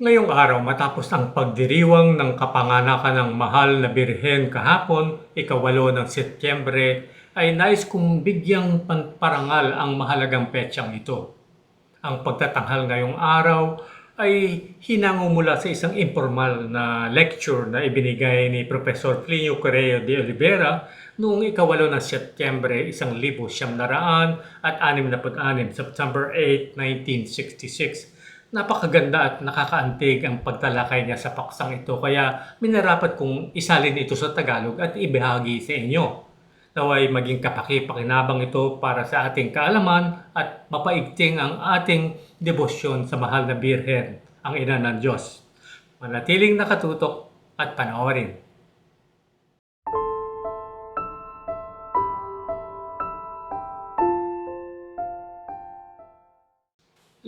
Ngayong araw matapos ang pagdiriwang ng kapanganakan ng mahal na Birhen kahapon, ikawalo ng Setyembre, ay nais kong bigyang parangal ang mahalagang petsang ito. Ang pagtatanghal ngayong araw ay hinango mula sa isang informal na lecture na ibinigay ni Professor Plinio Correo de Oliveira noong ikawalo ng Setyembre 1966 at 66, Napakaganda at nakakaantig ang pagtalakay niya sa paksang ito kaya minarapat kong isalin ito sa Tagalog at ibahagi sa inyo. Naway maging kapaki-pakinabang ito para sa ating kaalaman at mapaigting ang ating debosyon sa mahal na Birhen, ang ina ng Diyos. Manatiling nakatutok at panoorin.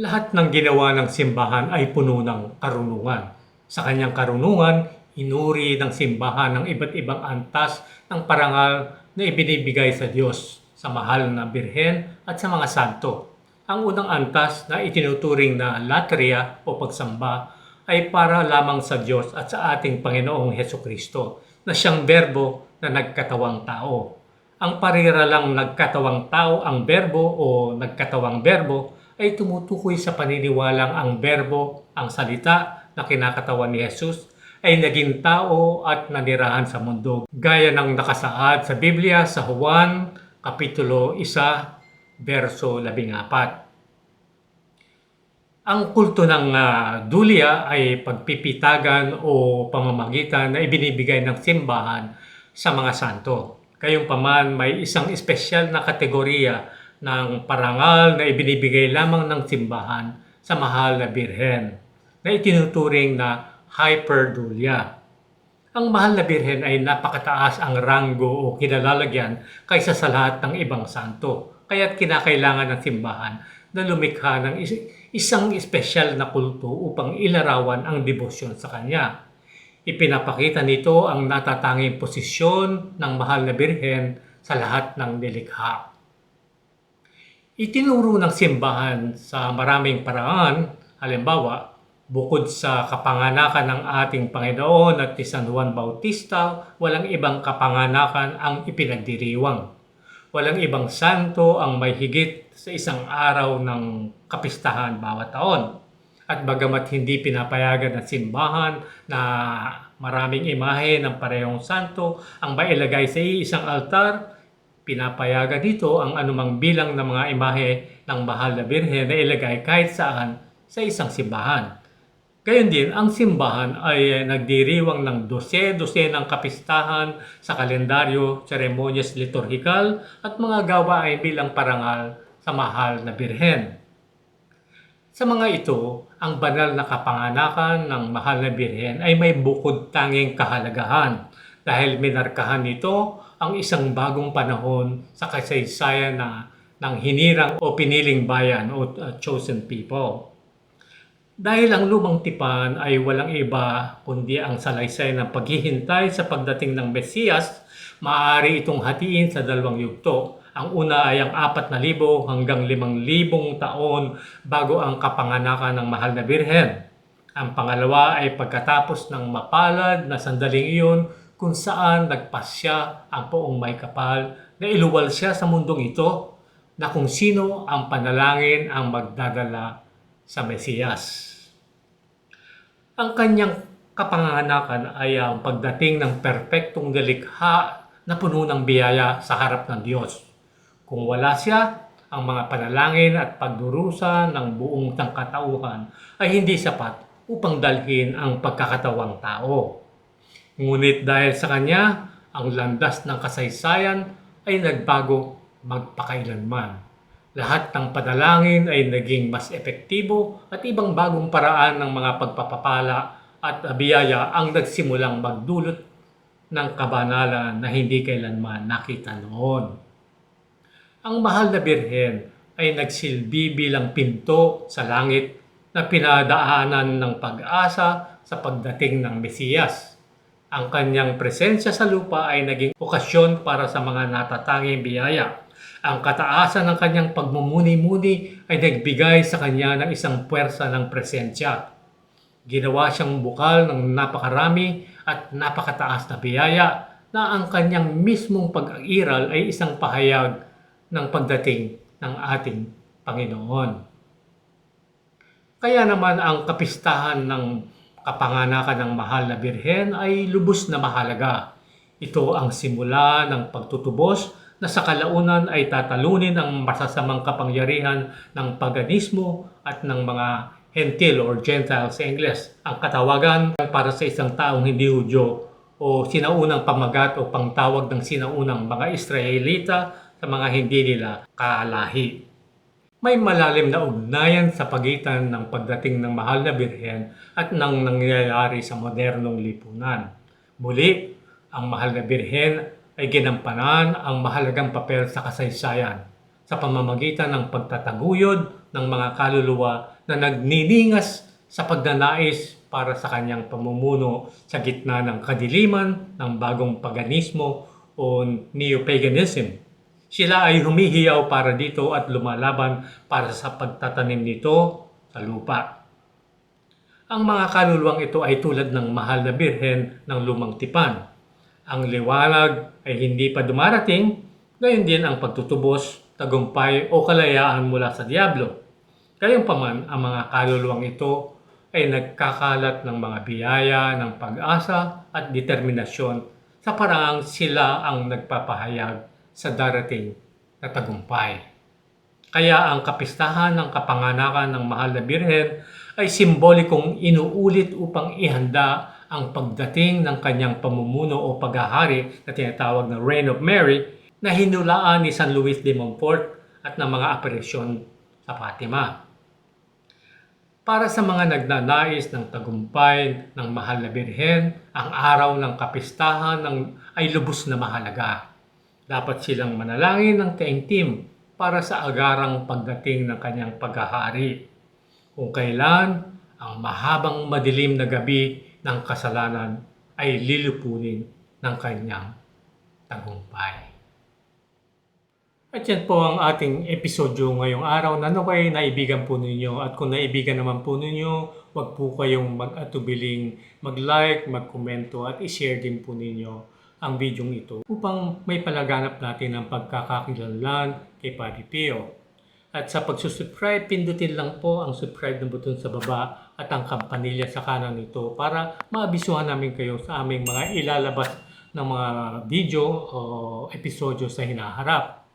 Lahat ng ginawa ng simbahan ay puno ng karunungan. Sa kanyang karunungan, inuri ng simbahan ng iba't ibang antas ng parangal na ibinibigay sa Diyos, sa mahal na birhen at sa mga santo. Ang unang antas na itinuturing na latria o pagsamba ay para lamang sa Diyos at sa ating Panginoong Heso Kristo na siyang berbo na nagkatawang tao. Ang pariralang nagkatawang tao ang berbo o nagkatawang berbo ay tumutukoy sa paniniwalang ang berbo, ang salita na kinakatawan ni Jesus ay naging tao at nanirahan sa mundo. Gaya ng nakasaad sa Biblia sa Juan Kapitulo 1, verso 14. Ang kulto ng uh, dulya ay pagpipitagan o pamamagitan na ibinibigay ng simbahan sa mga santo. Kayong paman may isang espesyal na kategorya ng parangal na ibinibigay lamang ng simbahan sa mahal na birhen na itinuturing na hyperdulya. Ang mahal na birhen ay napakataas ang ranggo o kinalalagyan kaysa sa lahat ng ibang santo. Kaya't kinakailangan ng simbahan na lumikha ng isang espesyal na kulto upang ilarawan ang debosyon sa kanya. Ipinapakita nito ang natatanging posisyon ng mahal na birhen sa lahat ng nilikha. Itinuro ng simbahan sa maraming paraan, halimbawa, bukod sa kapanganakan ng ating Panginoon at ni San Juan Bautista, walang ibang kapanganakan ang ipinagdiriwang. Walang ibang santo ang may higit sa isang araw ng kapistahan bawat taon. At bagamat hindi pinapayagan ng simbahan na maraming imahe ng parehong santo ang mailagay sa isang altar, Pinapayagan dito ang anumang bilang ng mga imahe ng mahal na birhen na ilagay kahit saan sa isang simbahan. Gayon din, ang simbahan ay nagdiriwang ng dose-dose ng kapistahan sa kalendaryo, seremonyas liturhikal at mga gawain bilang parangal sa mahal na birhen. Sa mga ito, ang banal na kapanganakan ng mahal na birhen ay may bukod tanging kahalagahan dahil minarkahan nito ang isang bagong panahon sa kasaysayan na ng hinirang o piniling bayan o uh, chosen people. Dahil ang lumang tipan ay walang iba kundi ang salaysay ng paghihintay sa pagdating ng Mesiyas, maaari itong hatiin sa dalawang yugto. Ang una ay ang 4,000 hanggang 5,000 taon bago ang kapanganakan ng mahal na birhen. Ang pangalawa ay pagkatapos ng mapalad na sandaling iyon kung saan nagpasya ang poong may kapal na iluwal siya sa mundong ito na kung sino ang panalangin ang magdadala sa Mesiyas. Ang kanyang kapanganakan ay ang pagdating ng perpektong dalikha na puno ng biyaya sa harap ng Diyos. Kung wala siya, ang mga panalangin at pagdurusa ng buong tangkatauhan ay hindi sapat upang dalhin ang pagkakatawang tao. Ngunit dahil sa kanya, ang landas ng kasaysayan ay nagbago magpakailanman. Lahat ng padalangin ay naging mas epektibo at ibang bagong paraan ng mga pagpapapala at biyaya ang nagsimulang magdulot ng kabanalan na hindi kailanman nakita noon. Ang mahal na birhen ay nagsilbi bilang pinto sa langit na pinadaanan ng pag-asa sa pagdating ng Mesiyas ang kanyang presensya sa lupa ay naging okasyon para sa mga natatanging biyaya. Ang kataasan ng kanyang pagmumuni-muni ay nagbigay sa kanya ng isang puwersa ng presensya. Ginawa siyang bukal ng napakarami at napakataas na biyaya na ang kanyang mismong pag-iral ay isang pahayag ng pagdating ng ating Panginoon. Kaya naman ang kapistahan ng kapanganakan ng mahal na birhen ay lubos na mahalaga. Ito ang simula ng pagtutubos na sa kalaunan ay tatalunin ang masasamang kapangyarihan ng paganismo at ng mga hentil or gentile sa Ingles. Ang katawagan para sa isang taong hindi Hudyo o sinaunang pamagat o pangtawag ng sinaunang mga Israelita sa mga hindi nila kalahi. May malalim na ugnayan sa pagitan ng pagdating ng mahal na birhen at ng nangyayari sa modernong lipunan. Muli, ang mahal na birhen ay ginampanan ang mahalagang papel sa kasaysayan sa pamamagitan ng pagtataguyod ng mga kaluluwa na nagniningas sa pagnanais para sa kanyang pamumuno sa gitna ng kadiliman ng bagong paganismo o neo-paganism sila ay humihiyaw para dito at lumalaban para sa pagtatanim nito sa lupa. Ang mga kaluluwang ito ay tulad ng mahal na birhen ng lumang tipan. Ang liwanag ay hindi pa dumarating, gayon din ang pagtutubos, tagumpay o kalayaan mula sa Diablo. Gayunpaman, ang mga kaluluwang ito ay nagkakalat ng mga biyaya, ng pag-asa at determinasyon sa paraang sila ang nagpapahayag sa darating na tagumpay. Kaya ang kapistahan ng kapanganakan ng mahal na birhen ay simbolikong inuulit upang ihanda ang pagdating ng kanyang pamumuno o paghahari na tinatawag na Reign of Mary na hinulaan ni San Luis de Montfort at ng mga aparisyon sa Fatima. Para sa mga nagnanais ng tagumpay ng mahal na birhen, ang araw ng kapistahan ng, ay lubos na mahalaga. Dapat silang manalangin ng taimtim para sa agarang pagdating ng kanyang paghahari. Kung kailan ang mahabang madilim na gabi ng kasalanan ay lilipunin ng kanyang tagumpay. At yan po ang ating episodyo ngayong araw na naway naibigan po ninyo. At kung naibigan naman po ninyo, wag po kayong mag-atubiling mag-like, mag-komento at i-share din po ninyo ang video ito upang may palaganap natin ang pagkakakilanlan kay Padre Pio. At sa pagsusubscribe, pindutin lang po ang subscribe na button sa baba at ang kampanilya sa kanan nito para maabisuhan namin kayo sa aming mga ilalabas ng mga video o episodyo sa hinaharap.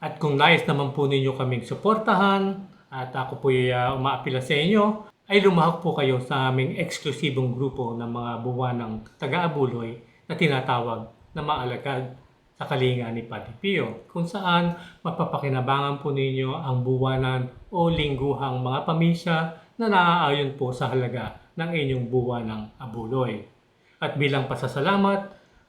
At kung nais naman po ninyo kaming suportahan at ako po uh, umaapila sa inyo, ay lumahok po kayo sa aming eksklusibong grupo ng mga buwan ng taga-abuloy na tinatawag na maalagad sa kalinga ni Padre Pio, kung saan mapapakinabangan po ninyo ang buwanan o lingguhang mga pamisa na naaayon po sa halaga ng inyong buwan ng abuloy. At bilang pasasalamat,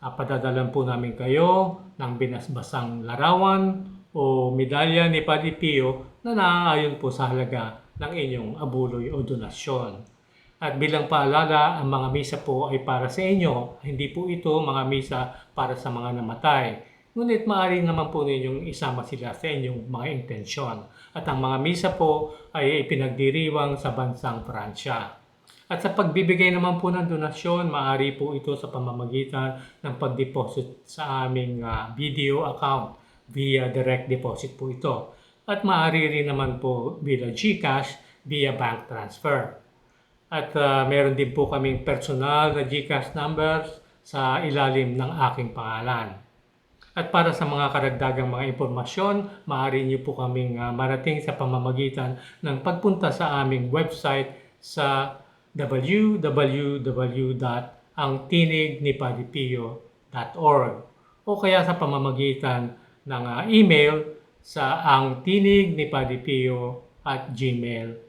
uh, padadalan po namin kayo ng binasbasang larawan o medalya ni Padre Pio na naaayon po sa halaga ng inyong abuloy o donasyon. At bilang paalala, ang mga misa po ay para sa inyo. Hindi po ito mga misa para sa mga namatay. Ngunit maaari naman po ninyong isama sila sa inyong mga intensyon. At ang mga misa po ay ipinagdiriwang sa bansang Pransya. At sa pagbibigay naman po ng donasyon, maaari po ito sa pamamagitan ng pag-deposit sa aming uh, video account via direct deposit po ito. At maaari rin naman po via GCash via bank transfer. At uh, meron din po kaming personal na GCash numbers sa ilalim ng aking pangalan. At para sa mga karagdagang mga impormasyon, maaari niyo po kaming uh, marating sa pamamagitan ng pagpunta sa aming website sa www.angtinignipadipio.org o kaya sa pamamagitan ng uh, email sa ang tinig ni Padipio at gmail.com.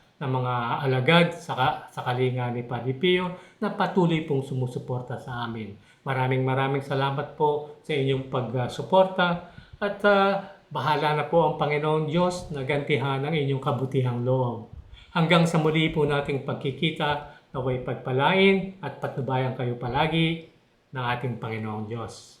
ng mga alagad sa, sa kalinga ni Padre Pio na patuloy pong sumusuporta sa amin. Maraming maraming salamat po sa inyong pagsuporta at ah, bahala na po ang Panginoong Diyos na gantihan ang inyong kabutihang loob. Hanggang sa muli po nating pagkikita, naway pagpalain at patnubayan kayo palagi ng ating Panginoong Diyos.